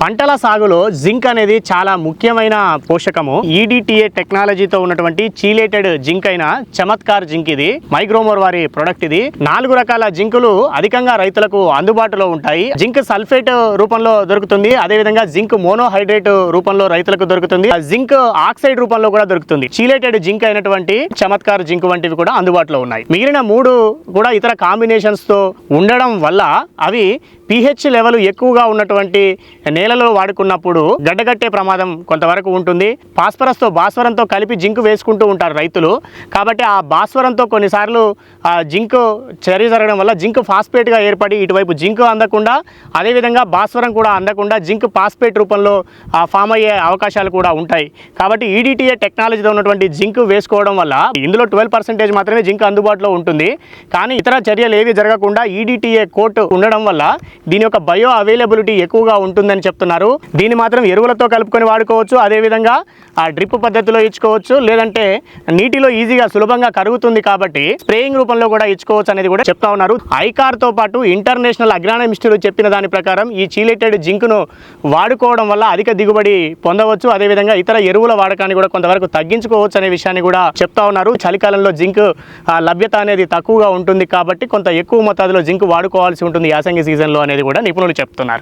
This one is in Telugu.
పంటల సాగులో జింక్ అనేది చాలా ముఖ్యమైన పోషకము. ఈడిటిఏ టెక్నాలజీతో ఉన్నటువంటి చీలేటెడ్ జింక్ అయిన చమత్కార్ జింక్ ఇది. మైక్రోమోర్ వారి ప్రొడక్ట్ ఇది. నాలుగు రకాల జింకులు అధికంగా రైతులకు అందుబాటులో ఉంటాయి. జింక్ సల్ఫేట్ రూపంలో దొరుకుతుంది. అదేవిధంగా జింక్ మోనోహైడ్రేట్ రూపంలో రైతులకు దొరుకుతుంది. ఆ జింక్ ఆక్సైడ్ రూపంలో కూడా దొరుకుతుంది. చీలేటెడ్ జింక్ అయినటువంటి చమత్కార్ జింక్ వంటివి కూడా అందుబాటులో ఉన్నాయి. మిగిలిన మూడు కూడా ఇతర కాంబినేషన్స్తో ఉండడం వల్ల అవి పిహెచ్ లెవెల్ ఎక్కువగా ఉన్నటువంటి నేలలో వాడుకున్నప్పుడు గడ్డగట్టే ప్రమాదం కొంతవరకు ఉంటుంది. ఫాస్ఫరస్తో భాస్వరంతో కలిపి జింక్ వేసుకుంటూ ఉంటారు రైతులు. కాబట్టి ఆ భాస్వరంతో కొన్నిసార్లు ఆ జింక్ చర్య జరగడం వల్ల జింక్ ఫాస్ఫేట్గా ఏర్పడి ఇటువైపు జింక్ అందకుండా అదేవిధంగా భాస్వరం కూడా అందకుండా జింక్ ఫాస్ఫేట్ రూపంలో ఫామ్ అయ్యే అవకాశాలు కూడా ఉంటాయి. కాబట్టి ఈడిటిఏ టెక్నాలజీతో ఉన్నటువంటి జింక్ వేసుకోవడం వల్ల ఇందులో ట్వెల్వ్ పర్సెంటేజ్ మాత్రమే జింక్ అందుబాటులో ఉంటుంది. కానీ ఇతర చర్యలు ఏవి జరగకుండా ఈడిటిఏ కోట్ ఉండడం వల్ల దీని యొక్క బయో అవైలబిలిటీ ఎక్కువగా ఉంటుందని చెప్తున్నారు. దీన్ని మాత్రం ఎరువులతో కలుపుకొని వాడుకోవచ్చు. అదేవిధంగా ఆ డ్రిప్ పద్ధతిలో ఇచ్చుకోవచ్చు. లేదంటే నీటిలో ఈజీగా సులభంగా కరుగుతుంది కాబట్టి స్ప్రేయింగ్ రూపంలో కూడా ఇచ్చుకోవచ్చు అనేది కూడా చెప్తా ఉన్నారు. ఐకార్తో పాటు ఇంటర్నేషనల్ అగ్రానమిస్టులు చెప్పిన దాని ప్రకారం ఈ చీలెటెడ్ జింక్ను వాడుకోవడం వల్ల అధిక దిగుబడి పొందవచ్చు. అదేవిధంగా ఇతర ఎరువుల వాడకాన్ని కూడా కొంతవరకు తగ్గించుకోవచ్చు అనే విషయాన్ని కూడా చెప్తా ఉన్నారు. చలికాలంలో జింక్ లభ్యత అనేది తక్కువగా ఉంటుంది కాబట్టి కొంత ఎక్కువ మోతాదులో జింక్ వాడుకోవాల్సి ఉంటుంది యాసంగి సీజన్లో అనేది కూడా నిపుణులు చెప్తున్నారు.